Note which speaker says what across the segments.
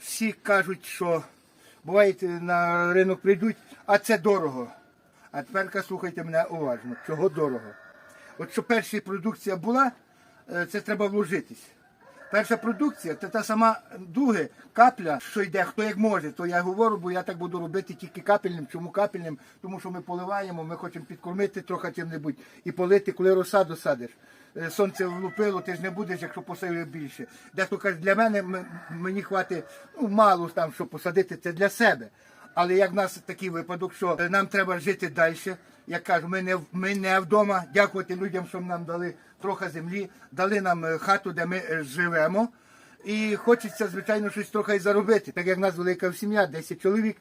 Speaker 1: всі кажуть, що бувають на ринок прийдуть, а це дорого. А тепер слухайте мене уважно, чого дорого. От що перша продукція була, е, це треба вложитись. Перша продукція це та сама дуги, капля, що йде, хто як може, то я говорю, бо я так буду робити тільки капельним. Чому капельним? Тому що ми поливаємо, ми хочемо підкормити трохи чим-небудь і полити, коли розсаду садиш. Е, Сонце влупило, ти ж не будеш, якщо посадиш більше. Дехто каже, для мене мені хватить ну, мало там, щоб посадити, це для себе. Але як в нас такий випадок, що е, нам треба жити далі. Я кажу, ми не, ми не вдома. Дякувати людям, що нам дали трохи землі, дали нам е, хату, де ми живемо. І хочеться, звичайно, щось трохи заробити. Так як в нас велика сім'я, 10 чоловік.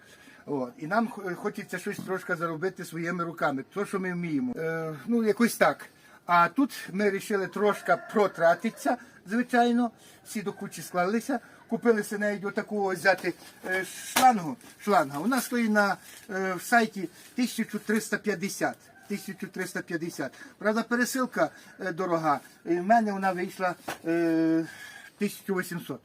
Speaker 1: От. І нам хочеться щось трошки заробити своїми руками, то, що ми вміємо. Е, ну, якось так. А тут ми вирішили трошки протратитися, звичайно. Всі до кучі склалися. Купили навіть отаку ось взяти е, шлангу. Шланга. Вона стоїть на е, в сайті 1350. 1350. Правда, пересилка е, дорога. В мене вона вийшла е, 1800.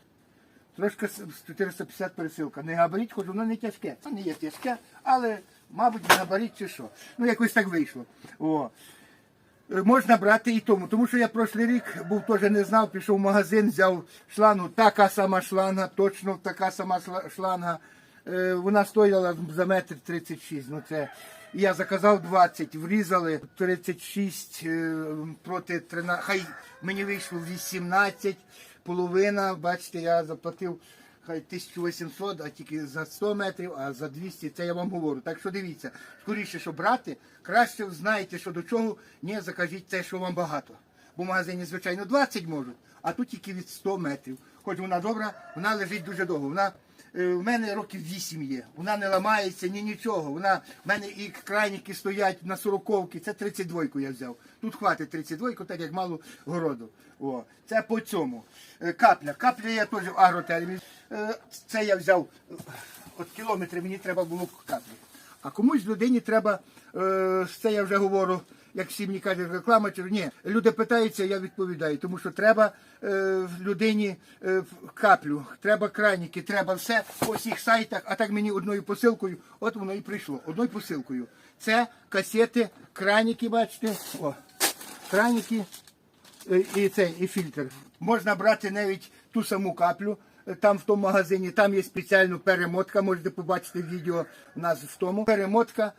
Speaker 1: Трошки 450 пересилка. Не габарит, хоч воно не тяжке. Воно не є тяжке, але, мабуть, габарит чи що. Ну, якось так вийшло. О. Е, Можна брати і тому, тому що я прошлий рік був теж не знав, пішов в магазин, взяв шлангу, така сама шланга, точно така сама шла- шланга. Е, Вона стояла за метр 36. Ну це я заказав 20, врізали 36 е, проти 13, хай мені вийшло 18, половина, бачите, я заплатив хай 1800, а тільки за 100 метрів, а за 200, це я вам говорю. Так що дивіться, скоріше, що брати, краще знаєте, що до чого, не закажіть те, що вам багато. Бо в магазині, звичайно, 20 можуть, а тут тільки від 100 метрів. Хоч вона добра, вона лежить дуже довго. Вона в мене років 8 є. Вона не ламається, ні нічого. Вона в мене і крайніки стоять на сороковки. Це 32 я взяв. Тут хватить 32, так як мало городу. О, це по цьому. Е, Капля. Капля я теж в агротермі. Е, Це я взяв е, от кілометри, мені треба було каплі. А комусь людині треба, е, це я вже говорю, як всі мені кажуть, реклама чи ні. Люди питаються, я відповідаю, тому що треба е, людині е, каплю, треба краніки, треба все по всіх сайтах, а так мені одною посилкою, от воно і прийшло. Одною посилкою. Це касети, краніки, бачите, о, краніки е, і цей і фільтр. Можна брати навіть ту саму каплю. е, Там в тому магазині, там є спеціальна перемотка, можете побачити відео у нас в тому. Перемотка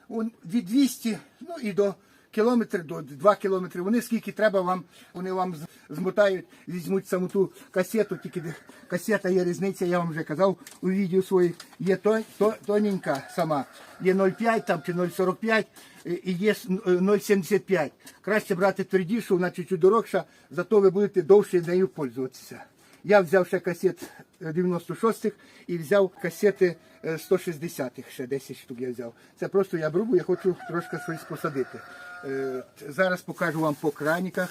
Speaker 1: від 200 ну, і до кілометр, до 2 кілометри. Вони скільки треба вам, вони вам змотають, візьмуть саму ту касету, тільки касета є різниця, я вам вже казав у відео своїх. Є то, то, тоненька сама, є 0,5 там чи 0,45 і є е, 0,75. Краще брати твердішу, вона чуть-чуть дорогша, зато ви будете довше нею пользуватися. Я взяв ще касет е, 96-х і взяв касети е, 160-х, ще 10 штук я взяв. Це просто я беру, я хочу трошки щось посадити. Е, Зараз покажу вам по краніках.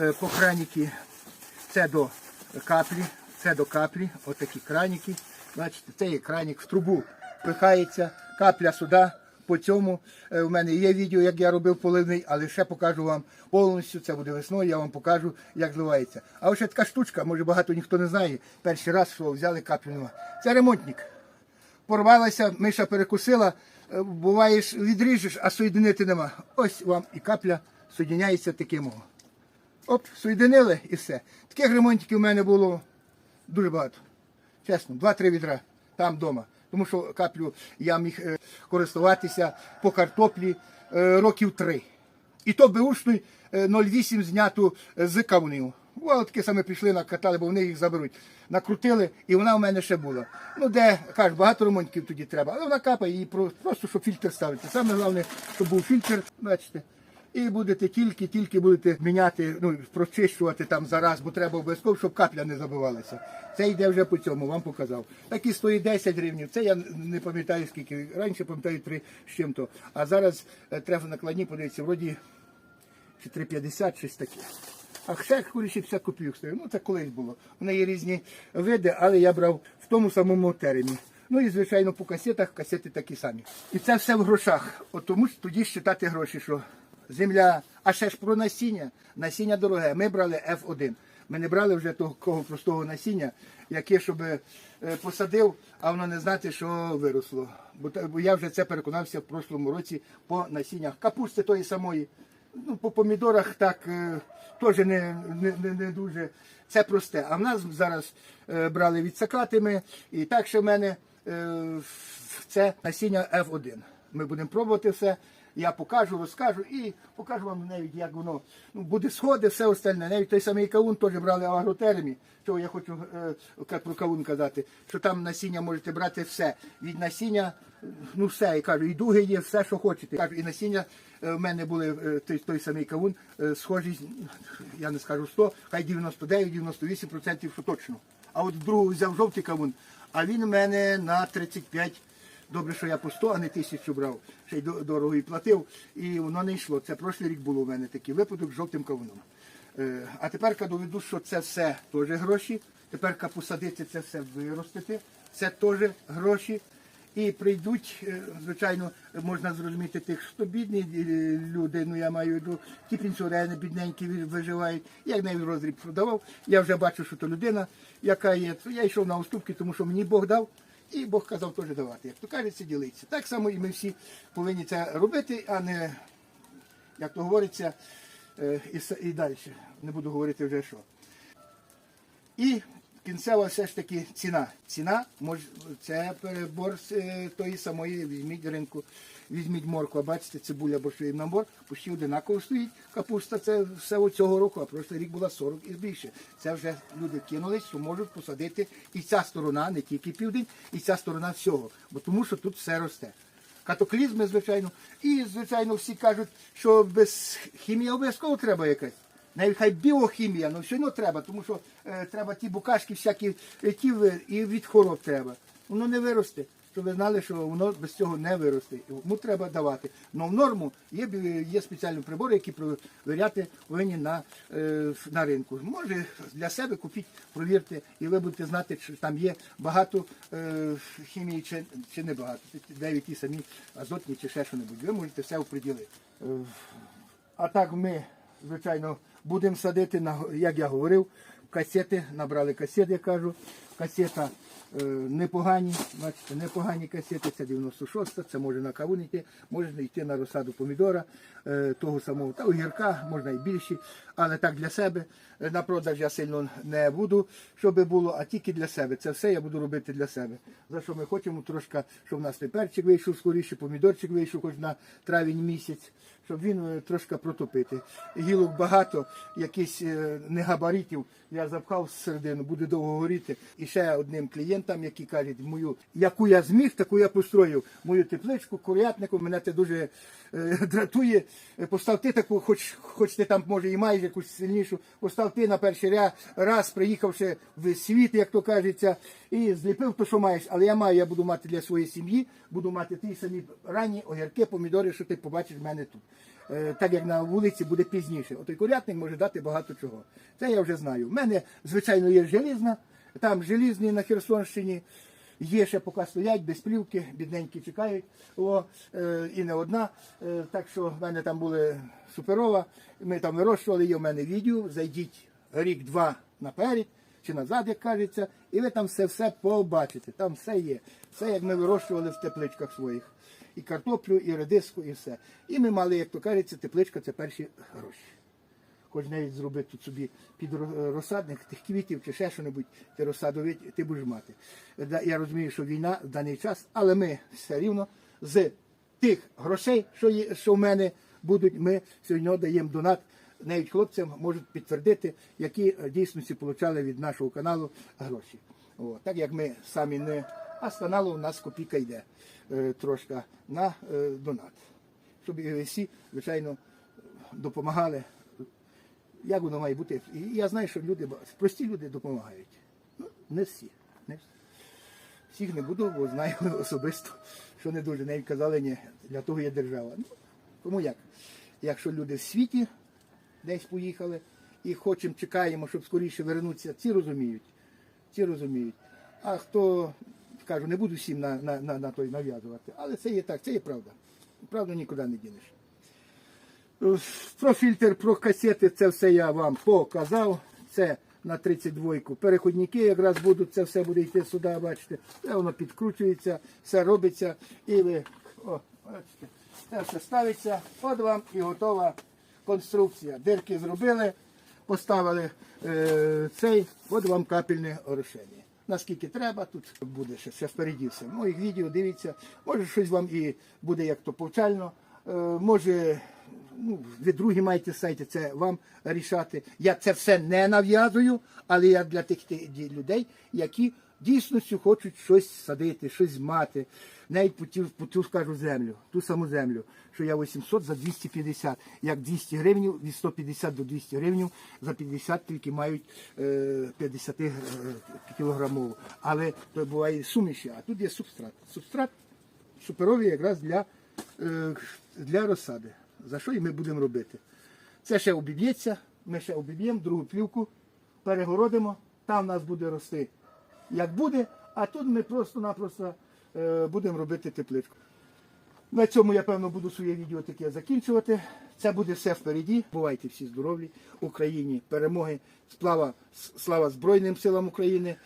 Speaker 1: Е, По краніки це до каплі, це до каплі, отакі краніки. Бачите, це є кранік в трубу пихається, капля сюди. По цьому Е, в мене є відео, як я робив поливний, але ще покажу вам повністю. Це буде весною, я вам покажу, як зливається. А ось така штучка, може багато ніхто не знає. Перший раз що взяли каплю. Це ремонтник. Порвалася, миша перекусила. Е, Буваєш, відріжеш, а соєдинити нема. Ось вам і капля соєдиняється таким. Оп, соєдинили і все. Таких ремонтиків в мене було дуже багато. Чесно, два-три відра там вдома. Тому що каплю я міг е, користуватися по картоплі е, років три. І то беушний е, 0,8 зняту е, з кавунів. Таке саме пішли, накатали, бо вони їх заберуть. Накрутили, і вона в мене ще була. Ну, де, кажуть, багато ремонтів тоді треба, але вона капає про- просто, щоб фільтр ставити. Саме головне, щоб був фільтр, бачите. І будете тільки, тільки будете міняти, ну, прочищувати там зараз, бо треба обов'язково, щоб капля не забивалася. Це йде вже по цьому, вам показав. Так і стоїть 10 гривень. Це я не пам'ятаю скільки. Раніше пам'ятаю 3 з чим-то. А зараз е, треба накладні, подивитися, вроді чи 3,50, щось таке. А ще курячі 50 копійок стоїть. Ну це колись було. У неї різні види, але я брав в тому самому термі. Ну і звичайно по касетах, касети такі самі. І це все в грошах. От тому тоді считати гроші, що земля, а ще ж про насіння. Насіння дороге. Ми брали F1. Ми не брали вже такого простого насіння, яке щоб е, посадив, а воно не знати, що виросло. Бо я вже це переконався в прошлому році по насіннях капусти тої самої. Ну, по помідорах так е, теж не, не, не, дуже. Це просте. А в нас зараз е, брали від сакатими, і так ще в мене е, це насіння F1. Ми будемо пробувати все. Я покажу, розкажу і покажу вам навіть, як воно ну, буде сходи, все остальне. Навіть той самий кавун теж брали в агротермі. Чого я хочу е, про кавун казати, що там насіння можете брати все. Від насіння, ну все, я кажу, і дуги є, все, що хочете. Кажу, і насіння е, в мене були е, той, той самий кавун, е, схожість, я не скажу 100, хай 99-98% що точно. А от другу взяв жовтий кавун, а він у мене на 35 Добре, що я по 100, а не тисячу брав. Ще й дорого і платив, і воно не йшло. Це прошлий рік було у мене такий випадок з жовтим кавуном. Е, А тепер доведу, що це все теж гроші. Тепер посадити це все виростити, це теж гроші. І прийдуть, е, звичайно, можна зрозуміти тих, що бідні е, люди, ну я маю в ті пенсіонери бідненькі виживають. Я неї розріб продавав. Я вже бачу, що то людина, яка є. Я йшов на уступки, тому що мені Бог дав. І Бог казав теж давати. Як то кажеться, ділиться. Так само і ми всі повинні це робити, а не, як то говориться, е, і, і далі. Не буду говорити вже що. І кінцева все ж таки ціна. Ціна може це перебор з е, тої самої, візьміть ринку, візьміть морква, бачите, цибуля борщовий набор, почти одинаково стоїть. Капуста це все цього року, а прошлий рік була 40 і більше. Це вже люди кинулись, що можуть посадити і ця сторона, не тільки південь, і ця сторона всього. Бо тому що тут все росте. Катаклізми, звичайно. І, звичайно, всі кажуть, що без хімії обов'язково треба якась. Навіть хай біохімія, але все одно треба, тому що е, треба ті букашки всякі е, ті і від хвороб треба. Воно не виросте. Щоб ви знали, що воно без цього не виросте. Йому треба давати. Але в норму є, є спеціальні прибори, які провіряти повинні на, е, на ринку. Може для себе купіть, провірте, і ви будете знати, що там є багато е, хімії чи, чи не багато. Навіть самі азотні чи ще що-небудь. Ви можете все оприділити. Е, а так ми, звичайно, будемо садити, як я говорив, касети, набрали касети, я кажу. Касета е, непогані, бачите, непогані касети, це 96-та, це може на кавун йти, можна йти на розсаду помідора, е, того самого, та огірка, можна і більші, але так для себе. Е, На продаж я сильно не буду, щоб було, а тільки для себе. Це все я буду робити для себе. За що ми хочемо трошки, щоб в нас той перчик вийшов скоріше, помідорчик вийшов хоч на травень місяць щоб він е, трошки протопити. Гілок багато, якісь е, негабаритів я запхав середину, буде довго горіти. І ще одним клієнтам, які кажуть, мою, яку я зміг, таку я построїв. Мою тепличку, курятнику, мене це дуже е, дратує. Е, Постав ти таку, хоч, хоч ти там може і маєш якусь сильнішу, постав ти на перший ря- раз, приїхавши в світ, як то кажеться, і зліпив то, що маєш. Але я маю, я буду мати для своєї сім'ї, буду мати ті самі ранні огірки, помідори, що ти побачиш в мене тут. Е, Так як на вулиці буде пізніше. Отой курятник може дати багато чого. Це я вже знаю. У мене, звичайно, є желізна, там желізні на Херсонщині. Є ще поки стоять без плівки, бідненькі чекають. О, е, і не одна. Е, так що в мене там були суперова. Ми там вирощували є в мене відео. Зайдіть рік-два наперед чи назад, як кажеться, і ви там все все побачите. Там все є. Все як ми вирощували в тепличках своїх. І картоплю, і редиску, і все. І ми мали, як то кажеться, тепличка це перші гроші. Хоч навіть зробити тут собі під розсадник тих квітів чи ще що-небудь, ти розсадовий, ти будеш мати. Я розумію, що війна в даний час, але ми все рівно з тих грошей, що, є, що в мене будуть, ми сьогодні даємо донат. Навіть хлопцям можуть підтвердити, які е, дійсності отримали від нашого каналу гроші. О, так як ми самі не, а з каналу у нас копійка йде е, трошки на е, донат. Щоб всі, звичайно, допомагали як воно має бути. І я знаю, що люди, прості люди допомагають. Ну, не всі. Не всі. Всіх не буду, бо знаю особисто, що не дуже. Навіть казали, ні, для того є держава. Ну, тому як? Якщо люди в світі десь поїхали і хочемо, чекаємо, щоб скоріше вернутися, ці розуміють. Ці розуміють. А хто, кажу, не буду всім на, на, на, на той нав'язувати. Але це є так, це є правда. Правду нікуди не дінеш. Про фільтр, про касети, це все я вам показав. Це на 32. Переходники якраз будуть, це все буде йти сюди, бачите. Це воно підкручується, все робиться. І ви, о, бачите, це все ставиться, от вам і готова конструкція. Дирки зробили, поставили е, цей, от вам капельне орошення. Наскільки треба, тут буде ще, все впереді все. Моїх відео дивіться, може щось вам і буде як то повчально, е, може ну, ви другі маєте сайти, це вам рішати. Я це все не нав'язую, але я для тих людей, які дійсно хочуть щось садити, щось мати. Навіть по ту, по ту скажу землю, ту саму землю, що я 800 за 250. Як 200 гривень, від 150 до 200 гривень, за 50 тільки мають е, 50 е, кілограмову. Але то буває суміші, а тут є субстрат. Субстрат суперовий якраз для, е, для розсади. За що і ми будемо робити? Це ще обіб'ється, ми ще обіб'ємо другу плівку, перегородимо, там в нас буде рости як буде, а тут ми просто-напросто е, будемо робити тепличку. На цьому я певно буду своє відео таке закінчувати. Це буде все впереді. Бувайте всі здорові. Україні перемоги. Слава, слава Збройним силам України.